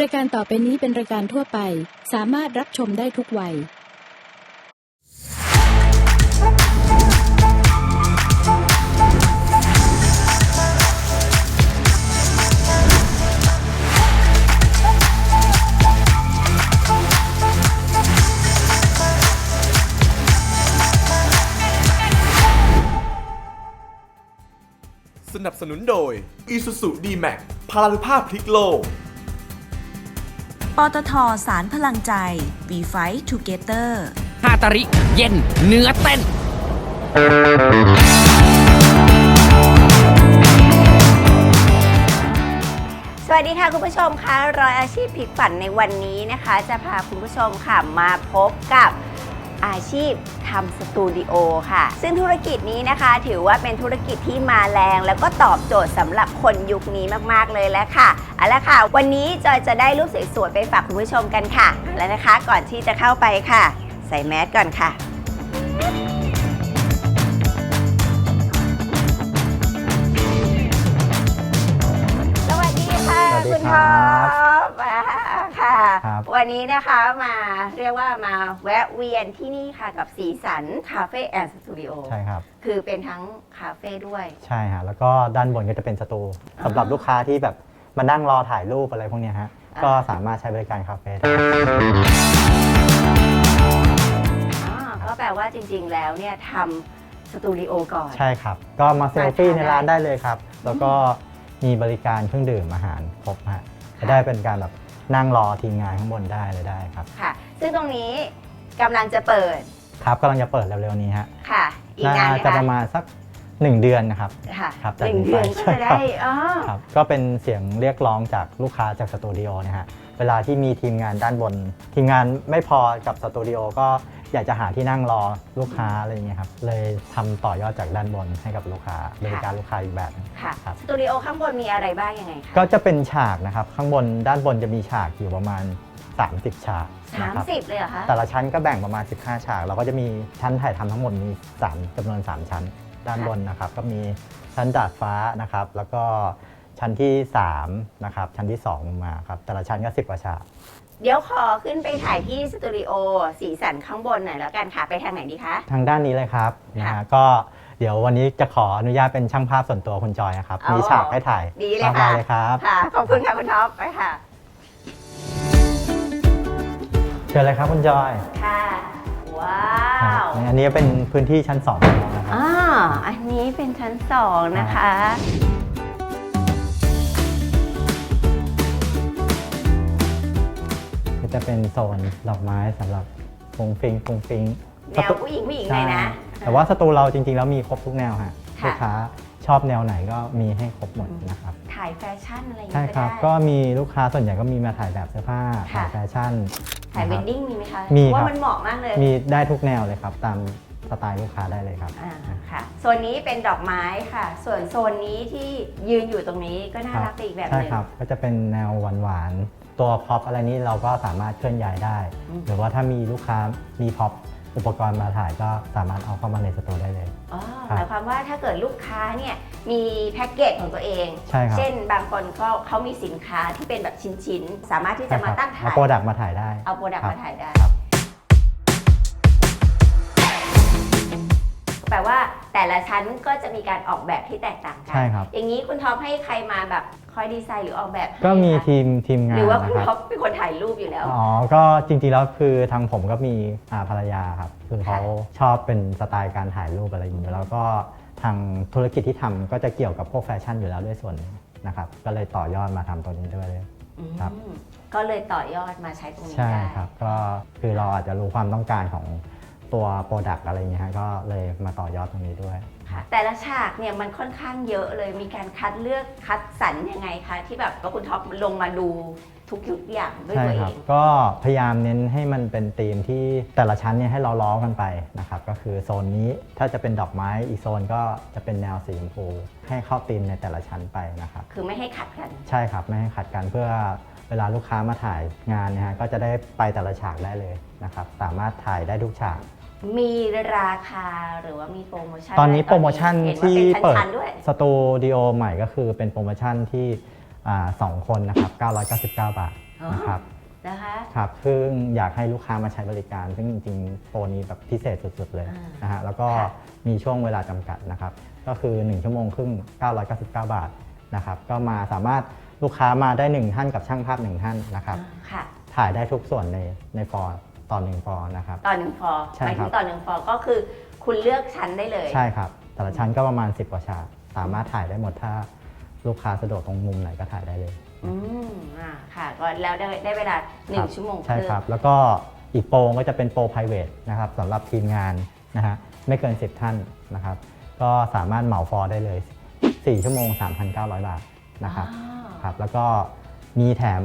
รายการต่อไปนี้เป็นรายการทั่วไป สามารถรับชมได้ทุกวัย สนับสนุนโดย Isuzu D-Max พลานุภาพพลิกโลก ปตทสารพลังใจ We Fight Together ฮาตาริ เย็น เนื้อเต้น สวัสดีค่ะคุณผู้ชมคะรอยอาชีพพลิกฝันในวันนี้นะคะ จะพาคุณผู้ชมค่ะมาพบกับ อาชีพทำสตูดิโอค่ะ ซึ่งธุรกิจนี้นะคะ ถือว่าเป็นธุรกิจที่มาแรง แล้วก็ตอบโจทย์สำหรับคนยุคนี้มากๆเลยแล้วค่ะเอาละค่ะ วันนี้จอยจะได้รูปสวยๆไปฝากคุณผู้ชมกันค่ะ แล้วนะคะก่อนที่จะเข้าไปค่ะ ใส่แมสก่อนค่ะสวัสดีค่ะสวัสดีคุณคท็รัอบปอ่า ค่ะครับ วันนี้นะคะมาเรียกว่ามาแวะเวียนที่นี่ค่ะกับสีสันคาเฟ่แอนด์สตูดิโอใช่ครับ คือเป็นทั้งคาเฟ่ด้วย ใช่ฮะแล้วก็ด้านบนก็จะเป็นสตูอ่าสำหรับลูกค้าที่แบบมานั่งรอถ่ายรูปอะไรพวกเนี้ยฮะอ่า ก็สามารถใช้บริการคาเฟ่ได้ อ๋อก็แปลว่าจริง ๆ แล้วเนี่ยทำสตูดิโอก่อน ใช่ครับ ก็มาเซลฟี่มาทานในร้านได้ได้เลยครับ แล้วก็มีบริการเครื่องดื่มอาหารครบฮะจะได้เป็นการแบบ นั่งรอทีมงานข้างบนได้เลยได้ครับ ค่ะ ซึ่งตรงนี้กำลังจะเปิดครับกำลังจะเปิดเร็วๆนี้ฮะค่ะ อีกน่านานไหมจะคะประมาณสักหนึ่งเดือนนะครับ ค่ะครับหนึ่งจากเดือนนี้ก็ไปจะได้ใช่อ๋อครับก็เป็นเสียงเรียกร้องจากลูกค้าจากสตูดิโอนะฮะเวลาที่มีทีมงานด้านบน ทีมงานไม่พอกับสตูดิโอก็ อยากจะหาที่นั่งรอลูกค้าอะไรอย่างเงี้ยครับเลยทำต่อยอดจากด้านบนให้กับลูกค้าบริการลูกค้าอีกแบบหนึ่งค่ะครับ สตูดิโอข้างบนมีอะไรบ้างยังไงคะก็จะเป็นฉากนะครับข้างบนด้านบนจะมีฉากอยู่ประมาณ 30 ฉากสามนะครับสิบเลยเหรอคะ แต่ละชั้นก็แบ่งประมาณ 15 ฉาก เราก็จะมีชั้นถ่ายทำทั้งหมดมี3จำนวน 3 ชั้น ด้านบนนะครับ ก็มีชั้นดาดฟ้านะครับ แล้วก็ชั้นที่3นะครับชั้นที่2ลงมาครับแต่ละชั้นก็ 10กว่าฉาก เดี๋ยวขอขึ้นไปถ่ายที่สตูดิโอสีสันข้างบนหน่อยแล้วกันค่ะ ไปทางไหนดีคะ ทางด้านนี้เลยครับนะฮะก็เดี๋ยววันนี้จะขออนุญาตเป็นช่างภาพส่วนตัวคุณจอยนะครับอ๋อมีฉากให้ถ่ายดีเลยมากค่ะมายเลยครับค่ะ ขอบคุณค่ะคุณท็อปไปค่ะ เชิญเลยครับคุณจอย ค่ะ ว้าครับวอันนี้เป็นพื้นที่ชั้น2ของเรานะครับอ่าอันนี้เป็นชั้นสองนะคะ จะเป็นโซนดอกไม้สำหรับฟุงฟิงฟุงฟิงแนวผู้หญิงผู้หญิงเลยนะใช่แต่ว่าสตูเราจริง ๆ แล้วมีครบทุกแนวฮะค่ะ ลูกค้าชอบแนวไหนก็มีให้ครบหมดนะครับ ถ่ายแฟชั่นอะไรอย่างใช่เงี้ยคก็รับได้ก็มีลูกค้าส่วนใหญ่ก็มีมาถ่ายแบบเสื้อผ้าค่ะ ถ่ายแฟชั่นถ่ายเวนะดครับดิ้งมีไหมคะมีเพราะครับ ว่ามันเหมาะมากเลยมีได้ทุกแนวเลยครับ ตามสไตล์ลูกค้าได้เลยครับ อ่าค่ะโซนนี้เป็นดอกไม้ค่ะ ส่วนโซนนี้ที่ยืนอยู่ตรงนี้ก็น่ารักไปอีกแบบหใช่นึ่ง ครับ ก็จะเป็นแนวหวานๆ ตัวพ็อปอะไรนี้เราก็สามารถเคลื่อนย้ายได้อืมหรือว่าถ้ามีลูกค้ามีพ็อปอุปกรณ์มาถ่ายก็สามารถเอาเข้ามาในสตูได้เลย อ๋อครับหมายความว่าถ้าเกิดลูกค้าเนี่ยมีแพ็กเกจของตัวเอง ใช่ครับ เช่นบางคนก็เขามีสินค้าที่เป็นแบบชิ้นๆ สามารถที่จะใช่คมารับตั้งเอาถ่าย โปรดักต์มาถ่ายได้ เอาโปรดักต์ครับมาถ่ายได้ ครับ แปลว่าแต่ละชั้นก็จะมีการออกแบบที่แตกต่างกัใช่ครับ อย่างนี้คุณท็อปให้ใครมาแบบคอยดีไซน์หรือออกแบบให้ก็มีคะทีมทีมงาหนรือว่าคุณนะท็คอรับปเป็นคนถ่ายรูปอยู่แล้ว อ๋อก็จริงๆแล้วคือทางผมก็มีอาภรรยาครับคือเขาชอบเป็นสไตล์การถ่ายรูปอะไรอย่างนี้แล้วก็ทางธุรกิจที่ทำก็จะเกี่ยวกับพวกแฟชั่นอยู่แล้วด้วยส่วนหนึ่งนะครับก็เลยต่อยอดมาทำตัวนี้ด้วยเลยครับอืมก็เลยต่อยอดมาใช้ตรงนี้ใช่ได้ ครับ ก็คือเราอาจจะรู้ความต้องการของ ตัวโปรดักต์อะไรอย่างเงี้ยฮะก็เลยมาต่อยอดตรงนี้ด้วย ค่ะแต่ละฉากเนี่ยมันค่อนข้างเยอะเลยมีการคัดเลือกคัดสรรยังไงคะที่แบบว่าคุณท็อปลงมาดูทุกยุกอย่างด้วยใช่ตัวเอครับ ง ก็พยายามเน้นให้มันเป็นธีมที่แต่ละชั้นเนี่ยให้เราล้อกันไปนะครับ ก็คือโซนนี้ถ้าจะเป็นดอกไม้อีกโซนก็จะเป็นแนวสีชมพูให้เข้าธีมในแต่ละชั้นไปนะครับ คือไม่ให้ขัดกัน ใช่ครับ ไม่ให้ขัดกันเพื่อเวลาลูกค้ามาถ่ายงานนะฮะก็จะได้ไปแต่ละฉากได้เลยนะครับ สามารถถ่ายได้ทุกฉาก มีราคาหรือว่ามีโปรโมชั่นะตอนนี้ไรโปรโมชั่นเห็นว่าที่เป็นเปิดชั้นๆด้วยสตูดิโอใหม่ก็คือเป็นโปรโมชั่นที่อ่าสองคนนะครับ 999 บาทอ๋อนะครับนะคะครับซึ่งอยากให้ลูกค้ามาใช้บริการ ซึ่งจริงๆโปรนี้แบบพิเศษสุดๆเลยอ่านนะฮะแล้วก็ค่ะมีช่วงเวลาจำกัดนะครับ ก็คือ 1 ชั่วโมงครึ่ง 999 บาทนะครับ ก็มาสามารถลูกค้ามาได้ 1 ท่านกับช่างภาพ 1 ท่านนะครับอ่าค่ะถ่ายได้ทุกส่วนในในฟอร์ ต่อหนึ่งฟอร์นะครับ ต่อหนึ่งฟอร์ใช่หมายครัถึบ งต่อหนึ่งฟอร์ก็คือคุณเลือกชั้นได้เลยใช่ครับ แต่ละชั้นก็ประมาณ 10 กว่าฉากสามารถถ่ายได้หมดถ้าลูกค้าสะดวกตรงมุมไหนก็ถ่ายได้เลย อืมอ่าค่ะก็แล้วได้ได้เวลาหนึ่คงรับชั่วโมงคใช่รึ่งครับ แล้วก็อีกโปรก็จะเป็นโปร private นะครับสำหรับทีมงานนะฮะไม่เกิน 10 ท่านนะครับ ก็สามารถเหมาฟอร์ได้เลย 4 ชั่วโมง 3,900 บาทนะครับอ๋อครับ แล้วก็มีแถม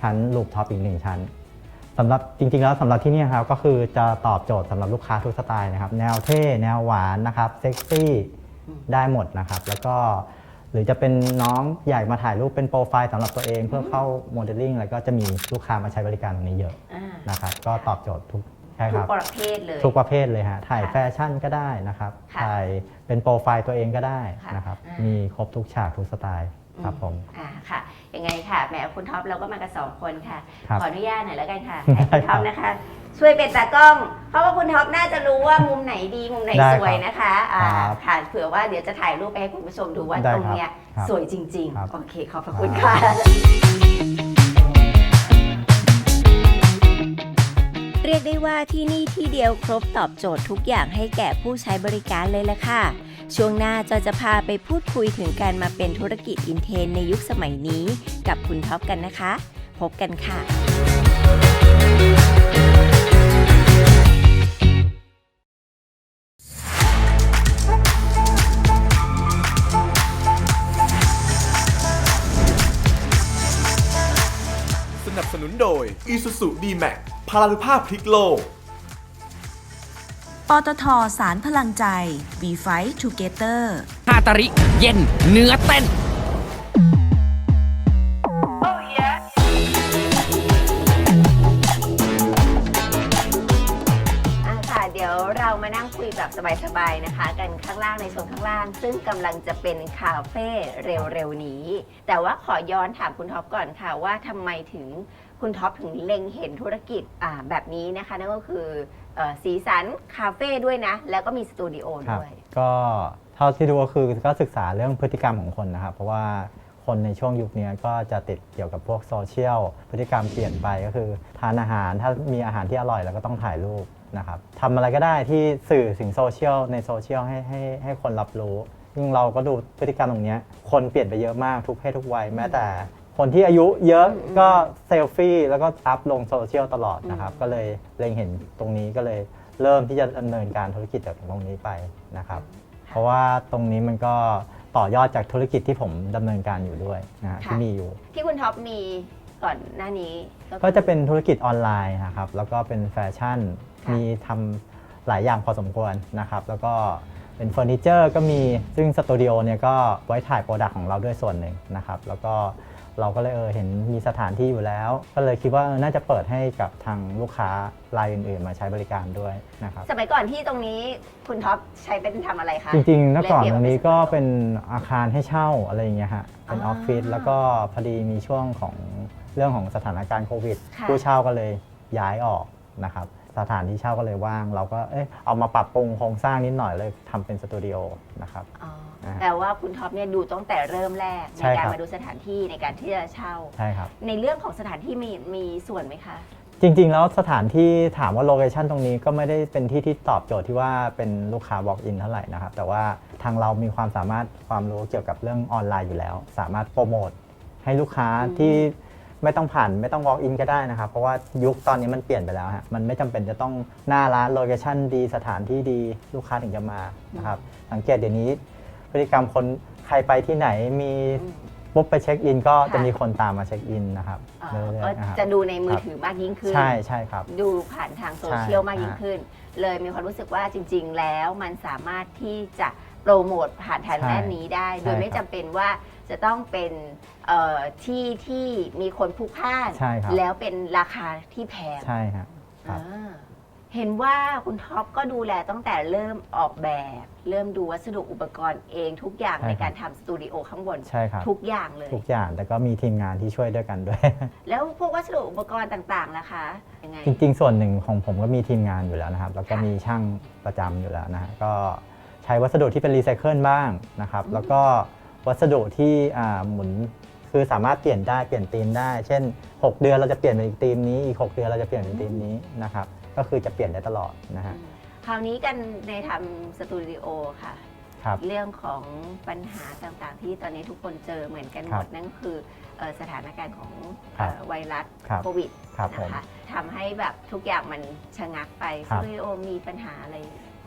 ชั้นลูปท็อปอีกหนึ่งชั้น สำหรับจริงๆแล้วสำหรับที่นี่ครับก็คือจะตอบโจทย์สำหรับลูกค้าทุกสไตล์นะครับ แนวเท่แนวหวานนะครับเซ็กซี่ได้หมดนะครับ แล้วก็หรือจะเป็นน้องอยากมาถ่ายรูปเป็นโปรไฟล์สำหรับตัวเองเพื่อเข้าโมเดลลิ่งแล้วก็จะมีลูกค้ามาใช้บริการตรงนี้เยอะอ่านะครับก็ตอบโจทย์ทุกใช่ทุคกรับ ประเภทเลย ทุกประเภทเลยฮะถ่ายค่ะแฟชั่นก็ได้นะครับ ค่ะถ่ายเป็นโปรไฟล์ตัวเองก็ได้ค่ะนะครับ อ่ามี มีครบทุกฉากทุกสไตล์ ครับผมอ่าค่ะยังไงค่ะแหมคุณท็อปเราก็มากันสองคนค่ะ ครับ ขออนุญาตหน่อยแล้วกันค่ะได้ให้คุณท็อปครับนะคะ ช่วยเป็นตากล้อง เพราะว่าคุณท็อปน่าจะรู้ว่ามุมไหนดีมุมไหนได้สวยครับนะคะอ่าครับค่ะเผื่อว่าเดี๋ยวจะถ่ายรูปไปให้คุณผู้ชมดูว่าได้ตรงครับเนี้ยครับสวยจริง ครับ ๆ โอเคขอบพระคุณครัค่ะบเรียกได้ว่าที่นี่ที่เดียวครบตอบโจทย์ทุกอย่างให้แก่ผู้ใช้บริการเลยละค่ะ ช่วงหน้าจอจะพาไปพูดคุยถึงการมาเป็นธุรกิจอินเทนในยุคสมัยนี้กับคุณท็อปกันนะคะ พบกันค่ะสนับสนุนโดย Isuzu D-Max พลานุภาพพลิกโลก ปตทสารพลังใจ We Fight Together ฮาตาริ เย็น เนื้อเต้น อะค่ะเดี๋ยวเรามานั่งคุยแบบสบายๆนะคะ กันข้างล่างในโซนข้างล่าง ซึ่งกำลังจะเป็นคาเฟ่เร็วๆนี้ แต่ว่าขอย้อนถามคุณท็อปก่อนค่ะ ว่าทำไมถึงคุณท็อปถึงเล็งเห็นธุรกิจอ่าแบบนี้นะคะ นั่นก็คือ เอ่อสีสันคาเฟ่ด้วยนะ แล้วก็มีสตูดิโอครับด้วย ก็เท่าที่ดูก็คือก็ศึกษาเรื่องพฤติกรรมของคนนะครับ เพราะว่าคนในช่วงยุคนี้ก็จะติดเกี่ยวกับพวกโซเชียลพฤติกรรมเปลี่ยนไปก็คือ ทานอาหารถ้ามีอาหารที่อร่อยเราก็ต้องถ่ายรูปนะครับทำอะไรก็ได้ที่สื่อถึงโซเชียลในโซเชียลให้ให้ให้คนรับรู้ยิ่งเราก็ดูพฤติกรรมตรงเนี้ยคนเปลี่ยนไปเยอะมากทุกเพศทุกวัยแม้แต่ คนที่อายุเยอะก็เซลฟี่แล้วก็อัพลงโซเชียลตลอดนะครับ ก็เลยเล็งเห็นตรงนี้ก็เลยเริ่มที่จะดำเนินการธุรกิจจากตรงนี้ไปนะครับ เพราะว่าตรงนี้มันก็ต่อยอดจากธุรกิจที่ผมดำเนินการอยู่ด้วยนะฮะค่ะ ที่มีอยู่ ที่คุณท็อปมีก่อนหน้านี้คือก็จะเป็นธุรกิจออนไลน์นะครับ แล้วก็เป็นแฟชั่นค่ะมีทำหลายอย่างพอสมควรนะครับ แล้วก็เป็นเฟอร์นิเจอร์ก็มี ซึ่งสตูดิโอเนี่ยก็ไว้ถ่ายโปรดักต์ของเราด้วยส่วนหนึ่งนะครับ แล้วก็ เราก็เลยเออเห็นมีสถานที่อยู่แล้ว ก็เลยคิดว่าเออน่าจะเปิดให้กับทางลูกค้ารายอื่นๆ มาใช้บริการด้วยนะครับสมัยก่อนที่ตรงนี้คุณท็อปใช้เป็นทำอะไรคะจริงๆเมื่อก่อนและเปรียบตรงนี้เป็นก็สตูดิโอเป็นอาคารให้เช่าอะไรอย่างเงี้ยฮะเป็นออ่าอฟฟิศแล้วก็พอดีมีช่วงของเรื่องของสถานการณ์โควิดค่ะผู้เช่าก็เลยย้ายออกนะครับสถานที่เช่าก็เลยว่าง เราก็เอ๊ะเอามาปรับปรุงโครงสร้างนิดหน่อยเลยทำเป็นสตูดิโอนะครับอ๋ออ่า แต่ว่าคุณท็อปเนี่ยดูตั้งแต่เริ่มแรกในใช่การครับ มาดูสถานที่ในการที่จะเช่า ใช่ครับ ในเรื่องของสถานที่มีมีส่วนไหมคะ จริง ๆ แล้วสถานที่ถามว่าโลเคชันตรงนี้ก็ไม่ได้เป็นที่ที่ตอบโจทย์ที่ว่าเป็นลูกค้า walk in เท่าไหร่นะครับ แต่ว่าทางเรามีความสามารถความรู้เกี่ยวกับเรื่องออนไลน์อยู่แล้ว สามารถโปรโมทให้ลูกค้าที่ไม่ต้องผ่านไม่ต้อง walk in ก็ได้นะครับ เพราะว่ายุคตอนนี้มันเปลี่ยนไปแล้วฮะมันไม่จำเป็นจะต้องหน้าร้านโลเคชันดีสถานที่ดีลูกค้าถึงจะมานะครับสังเกตเดี๋ยวนี้ พฤติกรรมคนใครไปที่ไหนมีอืมปุ๊บไปเช็คอิน ก็ค่ะจะมีคนตามมาเช็คอินนะครับอ่าเรื่อยก็ๆนะครับ จะดูในมือถือมากยิ่งขึ้น ใช่ใช่ครับ ดูผ่านทางโซเชียลใช่มากยิ่งอ่าขึ้น เลยมีความรู้สึกว่าจริง ๆ แล้วมันสามารถที่จะโปรโมทผ่านทางใช่ด้านนี้ได้ใช่โดยไม่ครัจำบเป็นว่าจะต้องเป็นเอ่อที่ที่มีคนพลุกพล่าน ใช่ครับ แล้วเป็นราคาที่แพงใช่ครับครับ อ่า เห็นว่าคุณท็อปก็ดูแลตั้งแต่เริ่มออกแบบ เริ่มดูวัสดุอุปกรณ์เองทุกอย่างใช่ในครับ การทำสตูดิโอข้างบน ใช่ครับ ทุกอย่างเลย ทุกอย่างแต่ก็มีทีมงานที่ช่วยด้วยกันด้วย แล้วพวกวัสดุอุปกรณ์ต่างๆล่ะคะยังไง จริงๆ ส่วนหนึ่งของผมก็มีทีมงานอยู่แล้วนะครับ แล้วก็ค่ะมีช่างประจำอยู่แล้วนะฮะก็ใช้วัสดุที่เป็นรีไซเคิลบ้างนะครับ อืม แล้วก็วัสดุที่อ่าหมุนคือสามารถเปลี่ยนได้เปลี่ยนธีมได้ เช่น 6 เดือนเราจะเปลี่ยนเป็นอีกธีมนี้อีก 6 เดือนเราจะเปลี่ยนเป็นธีมนี้นะครับ ก็คือจะเปลี่ยนได้ตลอดนะฮะคราวนี้กันในทำสตูดิโอค่ะ ครับ เรื่องของปัญหาต่างๆ ที่ตอนนี้ทุกคนเจอเหมือนกันหครัมบดนั่นก็คือเอ่อสถานการณ์ของครับเอ่อไวรัสครับโควิดครับผม นะคะทำให้แบบทุกอย่างมันชะงักไปคสรับ ตูดิโอมีปัญหาอะไร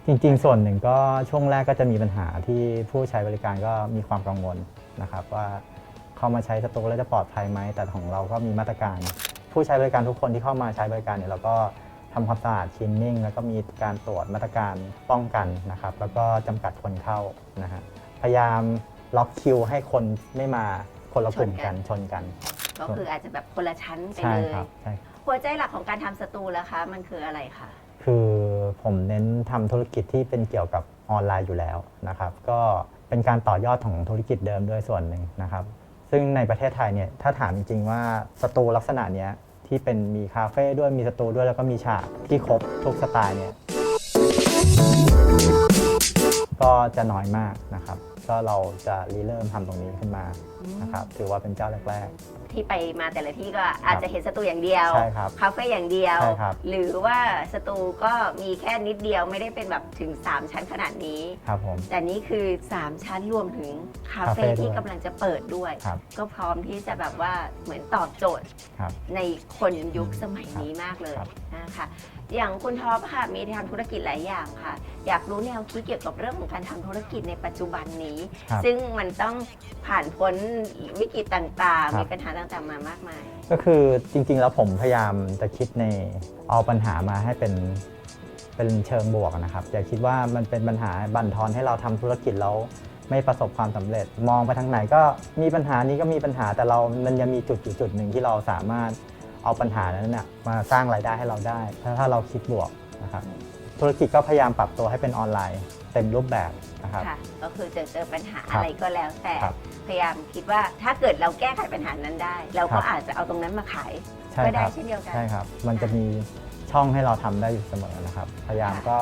จริงๆ ส่วนหนึ่งก็ช่วงแรกก็จะมีปัญหาที่ผู้ใช้บริการก็มีความกังวลนะครับ ว่าเข้ามาใช้สตูแล้วจะปลอดภัยไหมแต่ของเราก็มีมาตรการ ผู้ใช้บริการทุกคนที่เข้ามาใช้บริการเนี่ยเราก็ ทำความสะอาดชินนิ่ง แล้วก็มีการตรวจมาตรการป้องกันนะครับ แล้วก็จำกัดคนเข้านะฮะพยายามล็อกคิวให้คนไม่มาคนละกลุ่มกันชนกัน ก็คืออาจจะแบบคนละชั้นไปใช่เลยครับใช่หัวใจหลักของการทำสตูแล้วคะ มันคืออะไรคะคือผมเน้นทำธุรกิจที่เป็นเกี่ยวกับออนไลน์อยู่แล้วนะครับ ก็เป็นการต่อยอดของธุรกิจเดิมด้วยส่วนหนึ่งนะครับ ซึ่งในประเทศไทยเนี่ยถ้าถามจริงๆว่าสตูลักษณะเนี้ย ที่เป็นมีคาเฟ่ด้วยมีสตูด้วยแล้วก็มีฉากที่ครบทุกสไตล์เนี่ยก็จะน้อยมากนะครับ ก็เราจะรีเริ่มทำตรงนี้ขึ้นมานะครับถือว่าเป็นเจ้าแรกที่ไปมาแต่ละที่ก็อาจจะเห็นสตูอย่างเดียวใช่ครับคาเฟ่อย่างเดียว ใช่ครับ หรือว่าสตูก็มีแค่นิดเดียวไม่ได้เป็นแบบถึง 3 ชั้นขนาดนี้ๆครับผม แต่นี่คือ 3 ชั้นรวมถึงคาคาเฟ่เฟ่ด้วยที่กำลังจะเปิดด้วย ครับก็พร้อมที่จะแบบว่าเหมือนตอบโจทย์ครับในคนยุคสมัยนี้มากเลยครับนะคะอย่างคุณท็อปค่ะมีทำธุรกิจหลายอย่างค่ะ อยากรู้แนวคิดเกี่ยวกับเรื่องของการทำธุรกิจในปัจจุบันนี้ ครับซึ่งมันต้องผ่านพ้นวิกฤตต่าง ครัๆบมีปัญหาต่างๆมามากมาย ก็คือจริง ๆ แล้วผมพยายามจะคิดในเอาปัญหามาให้เป็นเป็นเชิงบวกนะครับอย่าคิดว่ามันเป็นปัญหาบั่นทอนให้เราทำธุรกิจแล้วไม่ประสบความสำเร็จ มองไปทางไหนก็มีปัญหานี้ก็มีปัญหาแต่เรา มันยังมีจุดอยู่จุดหนึ่งที่เราสามารถเอาปัญหานั้นนะมาสร้างรายได้ให้เราได้ ถ้าถ้าเราคิดบวกนะครับ ธุรกิจก็พยายามปรับตัวให้เป็นออนไลน์ เต็มรูปแบบนะครับ ค่ะก็คือจะเจอปัญหาครับอะไรก็แล้วแต่ครับพยายามคิดว่าถ้าเกิดเราแก้ไขปัญหานั้นได้ เราก็ครับ อาจจะเอาตรงนั้นมาขายใช่ก็คได้รับ เช่นเดียวกัน ใช่ครับ มันจะมีช่องให้เราทำได้อยู่เสมอนะครับ พยายามค่ะก็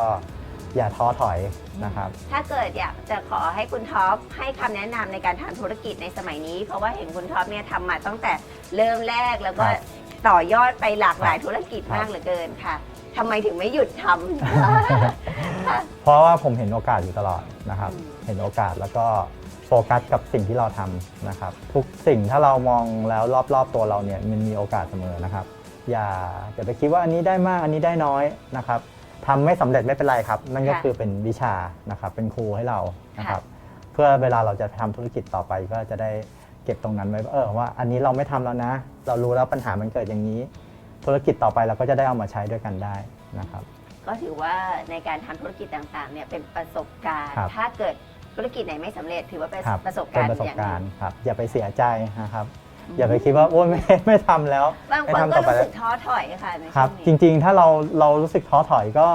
อย่าท้อถอยนะครับ ถ้าเกิดอยากจะขอให้คุณท็อปให้คำแนะนำในการทำธุรกิจในสมัยนี้ เพราะว่าเห็นคุณท็อปเนี่ยทำมาตั้งแต่เริ่มแรกแล้วก็ครับต่อยอดไปหลากหลายธุรกิจครับ มากเหลือเกินค่ะ ทำไมถึงไม่หยุดทำ เพราะว่าผมเห็นโอกาสอยู่ตลอดนะครับ อืม เห็นโอกาสแล้วก็โฟกัสกับสิ่งที่เราทำนะครับ ทุกสิ่งถ้าเรามองแล้วรอบๆตัวเราเนี่ยมันมีโอกาสเสมอนะครับ อย่าอย่าไปคิดว่าอันนี้ได้มากอันนี้ได้น้อยนะครับทำไม่สำเร็จไม่เป็นไรครับ นั่นก็ค่ะคือเป็นวิชานะครับ เป็นครูให้เรานะครับ เพื่อเวลาเราจะทำธุรกิจต่อไปก็จะได้เก็บตรงนั้นไว้ว่าเออว่า อันนี้เราไม่ทำแล้วนะ เรารู้แล้วปัญหามันเกิดอย่างนี้ ธุรกิจต่อไปเราก็จะได้เอามาใช้ด้วยกันได้นะครับ ก็ถือว่าในการทำธุรกิจต่างๆเนี่ยเป็นประสบการณ์ ครับ ถ้าเกิดธุรกิจไหนไม่สำเร็จ ถือว่าเป็นครับประสบเป็กานรณ์ประสบอย่างหการนึ่ณ์งครับ อย่าไปเสียใจนะครับ อย่าไปคิดว่าโอ้ยไม่ไม่ทำแล้ว บางไม่คนทำก็ต่อไปรู้แล้สึวกท้อถอยค่ะในครัช่บวงจนี้ริงๆ ถ้าเราเรารู้สึกท้อถอยก็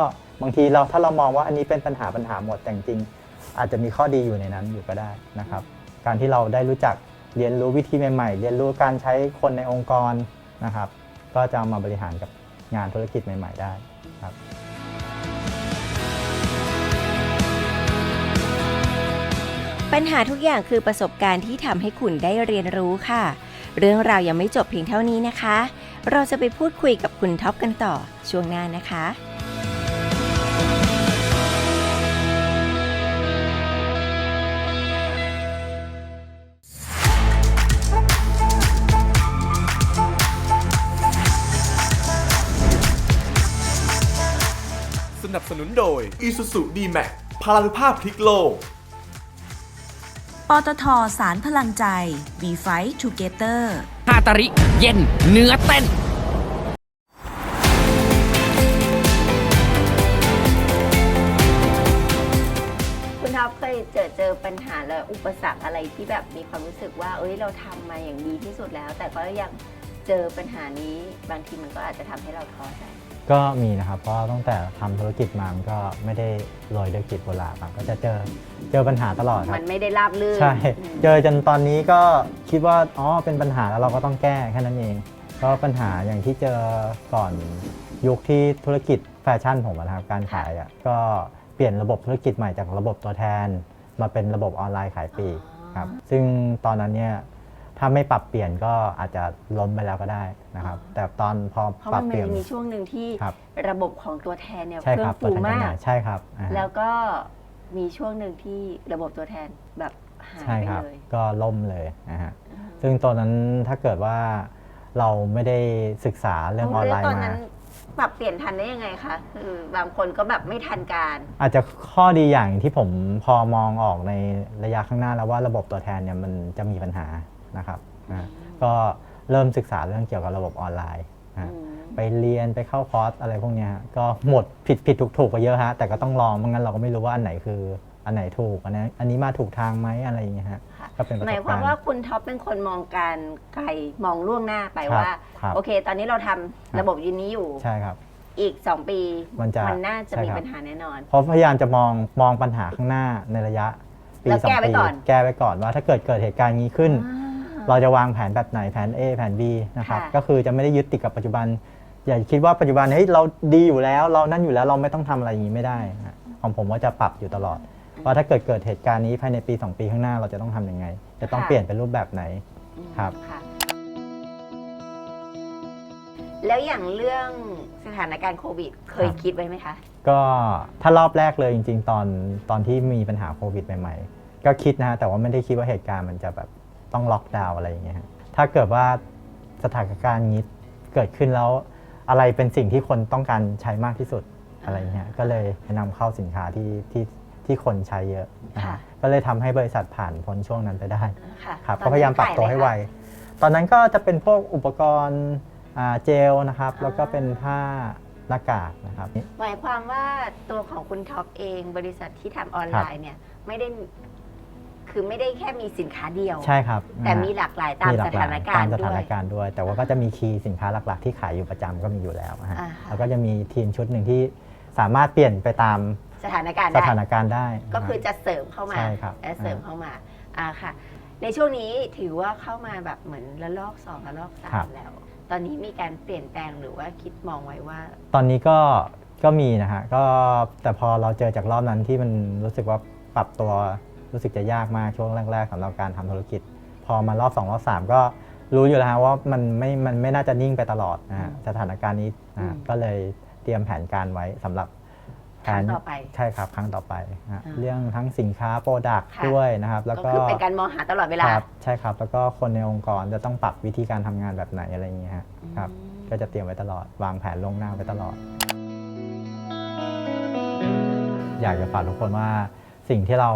บางทีเราถ้าเรามองว่าอันนี้เป็นปัญหาปัญหาหมดแต่จริงๆอาจจะมีข้อดีอยู่ในนั้นอยู่ก็ได้นะครับ การที่เราได้รู้จักเรียนรู้วิธีใหม่ๆ เรียนรู้การใช้คนในองค์กรนะครับ ก็จะเอามาบริหารกับงานธุรกิจใหม่ ๆ ได้ครับปัญหาทุกอย่างคือประสบการณ์ที่ทำให้คุณได้เรียนรู้ค่ะ เรื่องราวยังไม่จบเพียงเท่านี้นะคะ เราจะไปพูดคุยกับคุณท็อปกันต่อช่วงหน้านะคะ สนับสนุนโดย Isuzu D-Max พลานุภาพพลิกโลก ปตทสารพลังใจ We Fight Together ฮาตาริ เย็น เนื้อเต้น คุณท็อปเคยเจอเจอปัญหาและอุปสรรคอะไรที่แบบมีความรู้สึกว่า เอ้ยเราทำมาอย่างดีที่สุดแล้ว แต่ก็ยังเจอปัญหานี้บางทีมันก็อาจจะทำให้เราท้อใจ ก็มีนะครับ เพราะตั้งแต่ทำธุรกิจมามันก็ไม่ได้โรยด้วยกลีบกุหลาบครับก็จะเจอเจอปัญหาตลอดครัมับนไม่ได้ราบลื่นใช่ อืมเจอจนตอนนี้ก็คิดว่าอ๋อเป็นปัญหาแล้วเราก็ต้องแก้แค่นั้นเองก็ปัญหาอย่างที่เจอก่อนยุคที่ธุรกิจแฟชั่นผมอะนะครับการขายอะก็เปลี่ยนระบบธุรกิจใหม่จากระบบตัวแทน มาเป็นระบบออนไลน์ขายปลีกครับซึ่งตอนนั้นเนี่ย ถ้าไม่ปรับเปลี่ยนก็อาจจะล้มไปแล้วก็ได้นะครับ แต่ตอนพอเพราะปมัรับนเปลี่ยนจะมีช่วงหนึ่งที่ครับระบบของตัวแทนเนี่ยใช่เฟื่คอรังบฟูตัวแทนจำหมาน่ากยใช่ครับอ่าฮะแล้วก็มีช่วงหนึ่งที่ระบบตัวแทนแบบหายใช่ไปครับเลยก็ล่มเลยนะฮะซึ่งตอนนั้นถ้าเกิดว่าเราไม่ได้ศึกษาเรื่องออนไลแล้วตอนน์มา นั้นปรับเปลี่ยนทันได้ยังไงคะคือบางคนก็แบบไม่ทันการ อาจจะข้อดีอย่างที่ผมพอมองออกในระยะข้างหน้าแล้วว่าระบบตัวแทนเนี่ยมันจะมีปัญหา นะครับนะก็เริ่มศึกษาเรื่องเกี่ยวกับระบบออนไลน์นะอืมไปเรียนไปเข้าคอร์สอะไรพวกเนี้ยฮะก็หมดผิดผิดถูกถูกไปเยอะฮะแต่ก็ต้องลองไม่งั้นเราก็ไม่รู้ว่าอันไหนคืออันไหนถูกอันนี้อันนี้มาถูกทางไหมอะไรอย่างเงี้ยฮะค่ะก็เป็นประสหมายบความการณ์ว่าคุณท็อปเป็นคนมองการไกลมองล่วงหน้าไปครับว่าครับโอเค ตอนนี้เราทำระบบยูนี้อยู่ใช่ครับ อีก 2 ปีมันจะน่าจะใช่มีครับปัญหาแน่นอน เพราะพยายามจะมองมองปัญหาข้างหน้าในระยะปีแล้วสองแก้ไว้ปีก่อนแก้ไว้ก่อนว่าถ้าเกิดเกิดเหตุการณ์นี้ขึ้นอ่า เราจะวางแผนแบบไหนแผน A แผน B นะครับค่ะก็คือจะไม่ได้ยึดติดกับปัจจุบัน อย่าคิดว่าปัจจุบันเฮ้ยเราดีอยู่แล้ว เรานั่นอยู่แล้วเราไม่ต้องทำอะไรอย่างนี้ไม่ได้นะของผมว่าจะปรับอยู่ตลอดว่าถ้าเกิดเกิดเหตุการณ์นี้ภายในปี 2 ปีข้างหน้าเราจะต้องทำยังไง จะต้องเปลี่ยนเป็นรูปแบบไหนครับค่ะแล้วอย่างเรื่องสถานการณ์โควิด เคยคิดไว้ไหมคะ ก็ถ้ารอบแรกเลยจริง ๆ ตอนตอนที่มีปัญหาโควิดใหม่ ๆ ก็คิดนะฮะแต่ว่าไม่ได้คิดว่าเหตุการณ์มันจะแบบ ต้องล็อกดาวน์อะไรอย่างเงี้ยฮะถ้าเกิดว่าสถานการณ์นี้เกิดขึ้นแล้วอะไรเป็นสิ่งที่คนต้องการใช้มากที่สุดอะไรเงี้ยก็เลยนำเข้าสินค้าที่ที่ที่คนใช้เยอะนะฮะค่ะก็เลยทำให้บริษัทผ่านพ้นช่วงนั้นไปได้ค่ะครับตอนก็นั้นพยายามปรับตัวให้ไวขายอะไรคะตอนนั้นก็จะเป็นพวกอุปกรณ์อ่าเจลนะครับอ่าแล้วก็เป็นผ้าหน้ากากนะครับ หมายความว่าตัวของคุณท็อปเองบริษัทที่ทำออนไลน์เนี่ยไม่ได้ คือไม่ได้แค่มีสินค้าเดียว ใช่ครับแต่นะฮะมีหลากหลายตามหลสกหลถายนการณ์ตามสด้ถาวนยการณ์ด้วย แต่ว่าก็จะมีคีย์สินค้าหลัก ๆ ที่ขายอยู่ประจำก็มีอยู่แล้วนะฮะอ่าค่ะแล้วก็จะมีทีมชุดหนึ่งที่สามารถเปลี่ยนไปตามสถานการณ์สได้ถานการณ์ได้ ก็คือนะฮะจะเสริมเข้ามาใช่ครับและเสริมเข้ามาอ่าค่ะ ในช่วงนี้ถือว่าเข้ามาแบบเหมือนระลอกสองระลอกสาครัมบแล้ว ตอนนี้มีการเปลี่ยนแปลงหรือว่าคิดมองไว้ว่า ตอนนี้ก็ก็มีนะฮะก็แต่พอเราเจอจากรอบนั้นที่มันรู้สึกว่าปรับตัว รู้สึกจะยากมากช่วงแรกๆสำหรับการทำธุรกิจ พอมารอบ2รอบ3 ก็รู้อยู่แล้วฮะว่ามันไม่มันไม่น่าจะนิ่งไปตลอดนะฮะสถานการณ์นี้นะฮะอืมก็เลยเตรียมแผนการไว้สำหรับครั้งต่อไปใช่ครับครั้งต่อไปนะฮะอ่า เรื่องทั้งสินค้าโปรดักต์ค่ะด้วยนะครับ แล้วก็ก็คือเป็นการมองหาตลอดเวลาครับใช่ครับ แล้วก็คนในองค์กรจะต้องปรับวิธีการทำงานแบบไหนอะไรอย่างเงี้ยฮะครับอืมก็จะเตรียมไว้ตลอด วางแผนล่วงหน้าไว้ตลอด อยากจะฝากทุกคนว่าสิ่งที่เรา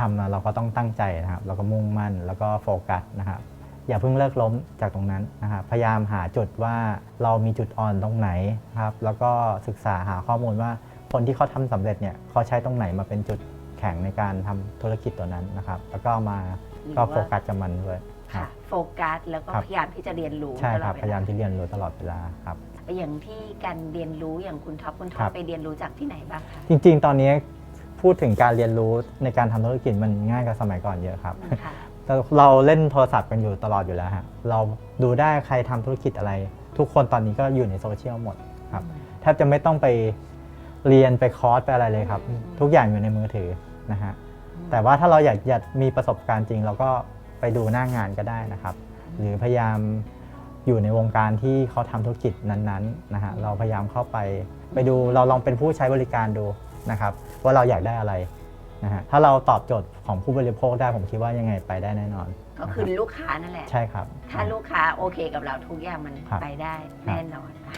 ทำนะเราก็ต้องตั้งใจนะครับแล้วก็มุ่งมั่นแล้วก็โฟกัสนะครับอย่าเพิ่งเลิกล้มจากตรงนั้นนะครับพยายามหาจุดว่าเรามีจุดอ่อนตรงไหนนะครับแล้วก็ศึกษาหาข้อมูลว่าคนที่เขาทำสำเร็จเนี่ยเขาใช้ตรงไหนมาเป็นจุดแข็งในการทำธุรกิจตัวนั้นนะครับ แล้วก็มาหรือก็ว่าโฟกัสกับมันด้วยคค่ะรับโฟกัสแล้วก็ครับพยายามที่จะเรียนรู้ใช่ตลคอรัดบเวพยายาลามที่เรียนรู้ตลอดเวลาครับอย่างที่การเรียนรู้อย่างคุณท็อปคุณท็อครัปบไปเรียนรู้จากที่ไหนบ้างคะจริง ๆ ตอนนี้ พูดถึงการเรียนรู้ในการทำธุรกิจมันง่ายกว่าสมัยก่อนเยอะครับ ค่ะแต่เราเล่นโทรศัพท์กันอยู่ตลอดอยู่แล้วฮะ เราดูได้ใครทำธุรกิจอะไร ทุกคนตอนนี้ก็อยู่ในโซเชียลหมดครับแทบจะไม่ต้องไปเรียนไปคอร์สไปอะไรเลยครับ ทุกอย่างอยู่ในมือถือนะฮะ แต่ว่าถ้าเราอยากอยากมีประสบการณ์จริง เราก็ไปดูหน้างานก็ได้นะครับ หรือพยายามอยู่ในวงการที่เขาทำธุรกิจนั้นๆนะฮะ เราพยายามเข้าไปไปดูเราลองเป็นผู้ใช้บริการดู นะครับว่าเราอยากได้อะไรนะฮะถ้าเราตอบโจทย์ของผู้บริโภคได้ผมคิดว่ายังไงไปได้แน่นอนก็คือนะรับลูกค้านั่นแหละ ใช่ครับ ถ้าลูกค้าโอเคกับเราทุกอย่างมันครับ ไปได้ครับแน่นอนค่ะ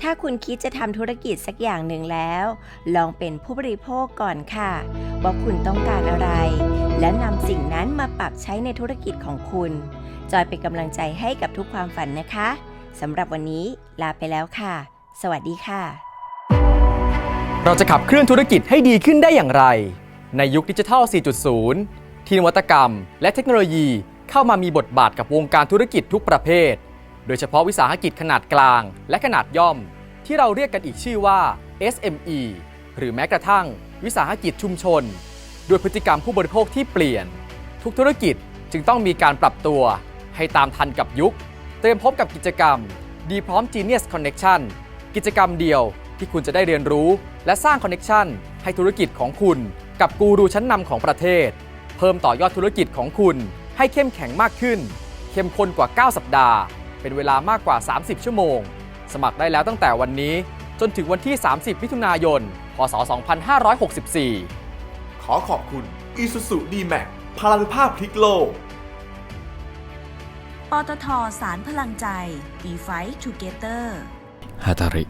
ถ้าคุณคิดจะทำธุรกิจสักอย่างหนึ่งแล้ว ลองเป็นผู้บริโภคก่อนค่ะ ว่าคุณต้องการอะไร แล้วนำสิ่งนั้นมาปรับใช้ในธุรกิจของคุณ จอยเป็นกำลังใจให้กับทุกความฝันนะคะสำหรับวันนี้ลาไปแล้วค่ะ สวัสดีค่ะ เราจะขับเคลื่อนธุรกิจให้ดีขึ้นได้อย่างไร ในยุคดิจิทัล 4.0 ที่นวัตกรรม และเทคโนโลยีเข้ามามีบทบาทกับวงการธุรกิจทุกประเภท โดยเฉพาะวิสาหกิจขนาดกลาง และขนาดย่อม ที่เราเรียกกันอีกชื่อว่า SME หรือแม้กระทั่ง วิสาหกิจชุมชน ด้วยพฤติกรรมผู้บริโภคที่เปลี่ยน ทุกธุรกิจจึงต้องมีการปรับตัว ให้ตามทันกับยุค เตรียมพบกับกิจกรรม ดีพร้อม Genius Connection กิจกรรมเดียวที่คุณจะได้เรียนรู้ และสร้างคอนเน็ชันให้ธุรกิจของคุณกับกูรูชั้นนำของประเทศ เพิ่มต่อยอดธุรกิจของคุณ ให้เข้มแข็งมากขึ้น เข้มข้นกว่า 9 สัปดาห์ เป็นเวลามากกว่า 30 ชั่วโมง สมัครได้แล้วตั้งแต่วันนี้ จนถึงวันที่ 30 มิถุนายน พศ 2564 ขอขอบคุณ Isuzu D-Max พลานุภาพพลิกโลกปตทสารพลังใจ We Fight Together ฮาตาริ